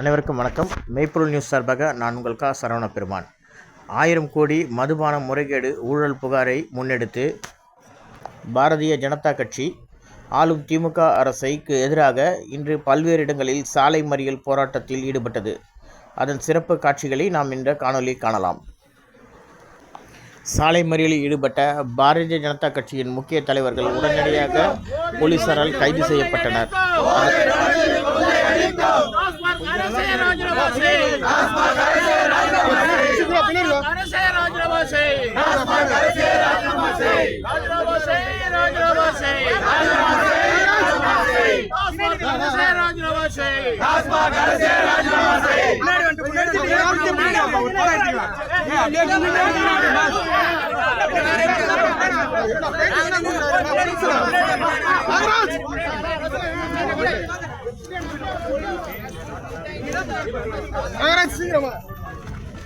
அனைவருக்கும் வணக்கம். மெய்ப்பொருள் நியூஸ் சார்பாக நான் உங்கள் கா. சரவண பெருமான் ஆயிரம் கோடி மதுபான முறைகேடு ஊழல் புகாரை முன்னெடுத்து பாரதிய ஜனதா கட்சி ஆளும் திமுக அரசைக்கு எதிராக இன்று பல்வேறு இடங்களில் சாலை மறியல் போராட்டத்தில் ஈடுபட்டது. அதன் சிறப்பு காட்சிகளை நாம் இந்த காணொலி காணலாம். சாலை மறியலில் ஈடுபட்ட பாரதிய ஜனதா கட்சியின் முக்கிய தலைவர்கள் உடனடியாக போலீசாரால் கைது செய்யப்பட்டனர். ஆபீஸ் எதுக்கு வாங்கி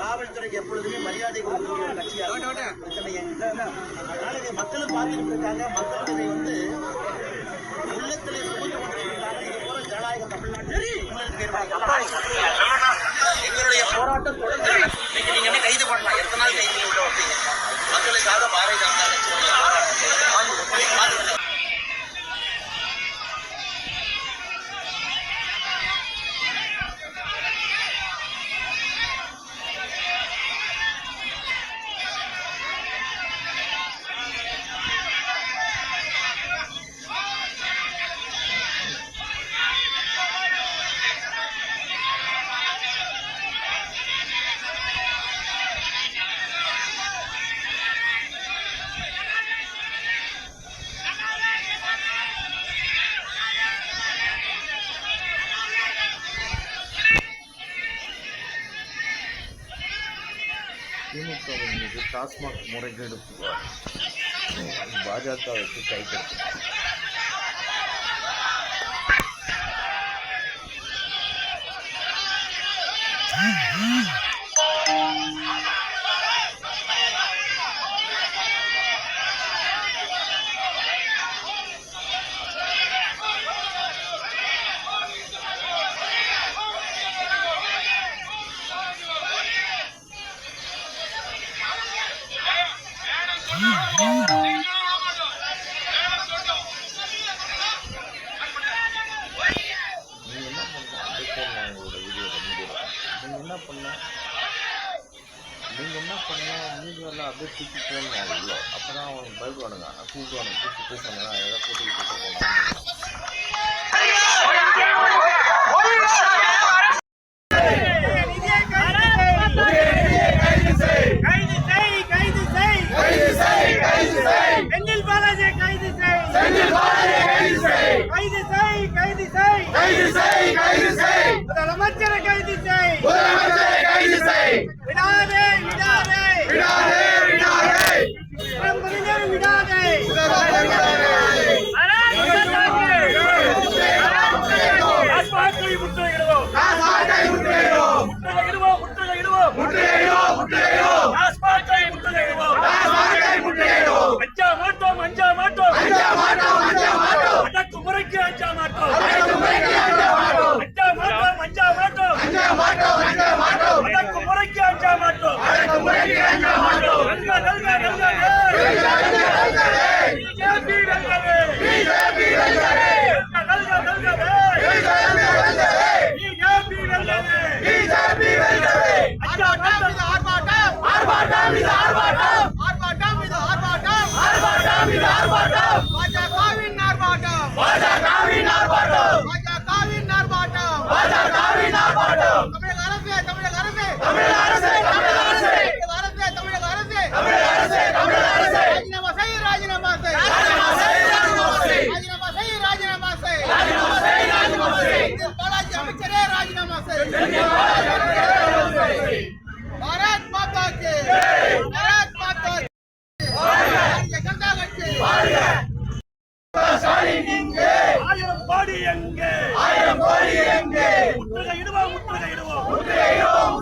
காவல்துறைக்கு எப்பொழுதுமே மரியாதை கொடுக்கக்கூடிய ஒரு கட்சியாக பிரச்சனையே. அதனால இதை மக்களும் பார்த்துட்டு இருக்காங்க. மக்கள் இதை வந்து உள்ளத்திலே சுமந்து கொண்டிருக்கிறாங்க இது போல ஜனநாயக தமிழ்நாட்டில் டாஸ்மாக் முறைகேடு பாஜகவுக்கு கைகட்டு 不可能啊有人故意不给我玩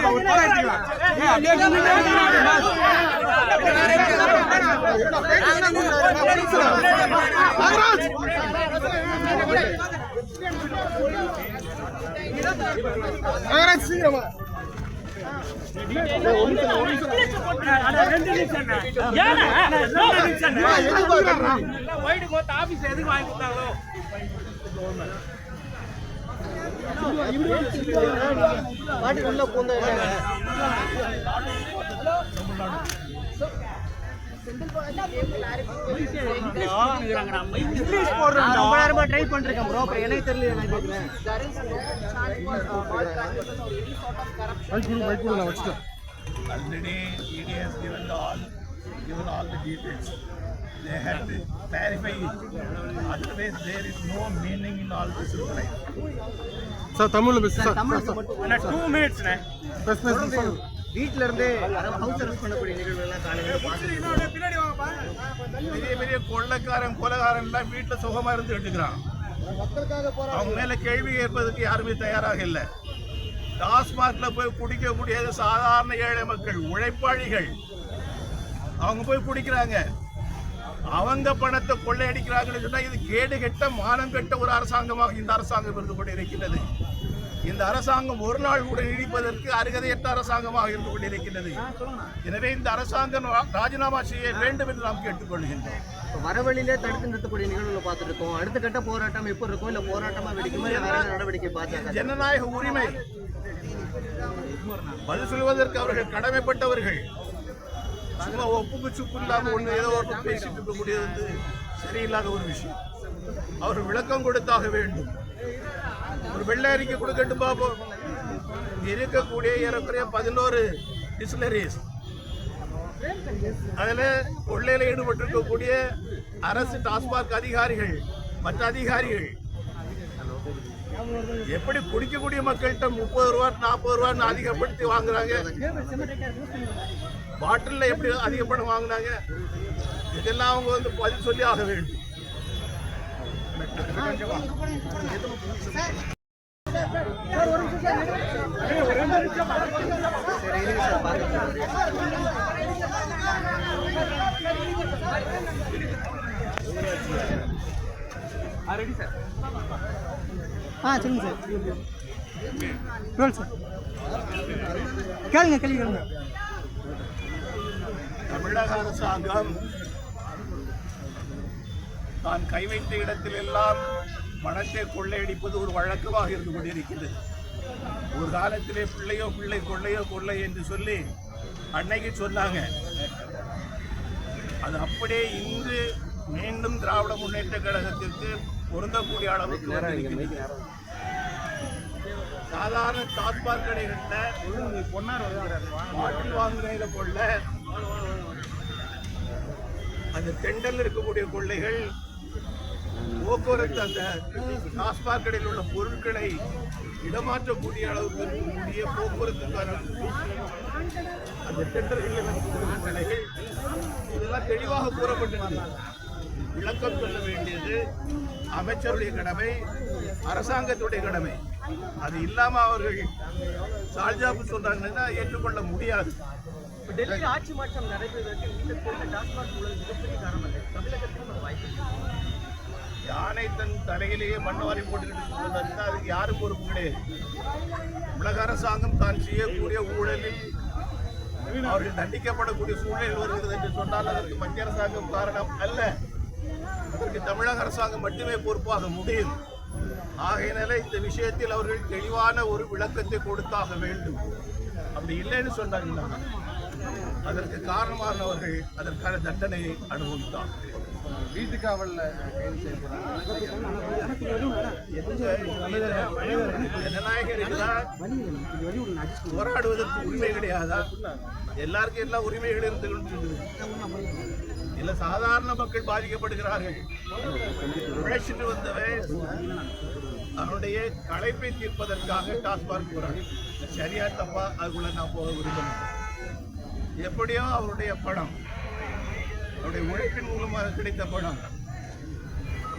முற்றுகையிடுவோம் அனுமதியோ கொள்ளையடிக்கும் டாஸ்மாக் அரசே ராஜினாமா ரொம்ப நேரமா ட்ரை பண்ணிருக்கேன் ப்ரோ அப்புறம் எனக்கு தெரியல நான் கேட்குறேன் Already ED has given the all, given all the details. They had to clarify it. Otherwise, there is no meaning in all this reply. Sir தமிழ்ல பேசு சார் மட்டும் டூ மினிட்ஸ்ண்ணே பேசு பேசு வீட்ல இருந்தே ஹவுஸ் அரெஸ்ட் பண்ணக்கூடிய நிகழ்வு எல்லாம் காலையில பெரிய பெரிய கொள்ளைக்காரன் கொலைகாரன் எல்லாம் வீட்டுல சுகமா இருந்துட்டு இருக்கிறான் அவங்க மேல கேள்வி கேட்பதற்கு யாருமே தயாராக இல்லை. டாஸ்மார்க்ல போய் குடிக்கக்கூடியது சாதாரண ஏழை மக்கள் உழைப்பாளிகள். அவங்க போய் குடிக்கிறாங்க. அவங்க பணத்தை கொள்ளையடிக்கிறாங்கன்னு சொன்னா இது கேடு கெட்ட மானம் கெட்ட ஒரு அரசாங்கமாக இந்த அரசாங்கம் இருந்து கொண்டிருக்கிறது இந்த அரசாங்கம் ஒரு நாள் கூட நீடிப்பதற்கு அருகதையற்ற அரசாங்கமாக இருந்து கொண்டிருக்கிறது எனவே இந்த அரசாங்கம் ராஜினாமா செய்ய வேண்டும் என்று நாம் கேட்டுக்கொள்கின்றோம். வரவழியிலே தடுத்து நிறுத்தக்கூடிய நிகழ்வுகளை பார்த்துட்டு இருக்கோம் அடுத்த கட்ட போராட்டம் எப்போ இருக்கும்? இல்ல போராட்டமா வெடிக்குமா? நடவடிக்கை பாஜக ஜனநாயக உரிமை. பதில் சொல்வதற்கு அவர்கள் கடமைப்பட்டவர்கள். சும்மா ஒப்புக்கு சுப்பு இல்லாமல் ஒன்று ஏதோ ஒன்று பேசிட்டு இருக்கக்கூடியது வந்து சரியில்லாத ஒரு விஷயம். அவர் விளக்கம் கொடுத்தாக வேண்டும். ஒரு வெள்ளை அறிக்கை கொடுக்கட்டும் பாப்போம் இருக்கக்கூடிய ஏறக்குறைய பதினோரு டிஸ்லரிஸ் அதில் கொள்ளையில் ஈடுபட்டிருக்கக்கூடிய அரசு டாஸ்மாக் அதிகாரிகள் மற்ற அதிகாரிகள் எப்படி குடிக்கக்கூடிய மக்கள்கிட்ட முப்பது ரூபா நாற்பது ரூபான்னு அதிகப்படுத்தி வாங்குறாங்க? பாட்டிலில் எப்படி அதிகப்படம் வாங்கினாங்க? இதெல்லாம் அவங்க வந்து பதில் சொல்லி ஆக வேண்டும். ஆ சொல்லுங்க சார் சார். கேளுங்க கேள்வி கேளுங்க. தமிழக அரசாங்கம் தான் கை வைத்த இடத்தில் எல்லாம் பணத்தை கொள்ளையடிப்பது ஒரு வழக்கமாக இருந்து கொண்டிருக்கிறது. ஒரு காலத்திலே பிள்ளையோ பிள்ளை கொள்ளையோ கொள்ளை என்று சொல்லி அன்னைக்கு சொன்னாங்க. அது அப்படியே இன்று மீண்டும் திராவிட முன்னேற்ற கழகத்திற்கு பொருந்தக்கூடிய அளவுக்கு வந்திருக்கிறது. சாதாரண டாஸ்மாக் கடைகளில் பாட்டில் வாங்குறதுல கொள்ள அந்த தெண்டல் இருக்கக்கூடிய கொள்ளைகள் போக்குவரத்து அந்த டாஸ்மாக் கடையில் உள்ள பொருட்களை இடமாற்றக்கூடிய அளவுக்கு இருக்கக்கூடிய போக்குவரத்துக்கான அந்த டெண்டர்களில் இருக்கக்கூடிய கொள்ளைகள். இதெல்லாம் தெளிவாக கூறப்பட்டிருந்தது விளக்கம் சொல்ல வேண்டியது அமைச்சருடைய கடமை அரசாங்கத்துடைய கடமை. அது இல்லாம அவர்கள் சால்ஜாப்பு சொல்றாங்கன்னா ஏற்றுக்கொள்ள முடியாது. டெல்லி ஆட்சி மாற்றம் நடைபெறுவதற்கு இந்த கொண்ட டாஸ்மாக் ஊழல் மிகப்பெரிய காரணம் அல்ல. தமிழகத்திலும் ஒரு வாய்ப்பு இருக்கு. யானை தன் தலையிலேயே மண்ணவாரி போட்டுக்கிட்டு அதுக்கு யாரும் பொறுப்பு கிடையாது. தமிழக அரசாங்கம் தான் செய்யக்கூடிய ஊழலில் அவர்கள் தண்டிக்கப்படக்கூடிய சூழல் வருகிறது என்று சொன்னால் அதற்கு மத்திய அரசாங்கம் காரணம் அல்ல. அதற்கு தமிழக அரசாங்கம் மட்டுமே பொறுப்பாக முடியும். ஆகையினால இந்த விஷயத்தில் அவர்கள் தெளிவான ஒரு விளக்கத்தை கொடுத்தாக வேண்டும். அப்படி இல்லைன்னு சொன்னாங்கன்னா அதற்கு காரணமானவர்கள் அதற்கான தண்டனையை அனுபவித்தார். வீட்டுக்காவல்ல கைது ஜனநாயகம் இருக்குதா? போராடுவதற்கு உரிமை கிடையாதா? எல்லாருக்கும் எல்லா உரிமைகள் இருந்து கொண்டிருக்குது இல்ல சாதாரண மக்கள் பாதிக்கப்படுகிறார்கள். உழைச்சிட்டு வந்தவன் அவனுடைய களைப்பை தீர்ப்பதற்காக டாஸ்மாக் போறாங்க சரியா தப்பா? அதுக்குள்ள நான் போக விரும்பணும் எப்படியோ அவருடைய படம் அவருடைய உழைப்பின் மூலமாக கிடைத்த படம்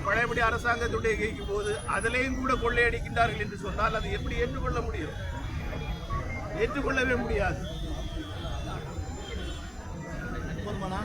பழையபடி அரசாங்கத்துடைய கைக்கு போது அதிலேயும் கூட கொள்ளையடிக்கின்றார்கள் என்று சொன்னால் அதை எப்படி ஏற்றுக்கொள்ள முடியும்? ஏற்றுக்கொள்ளவே முடியாது. போதுமானா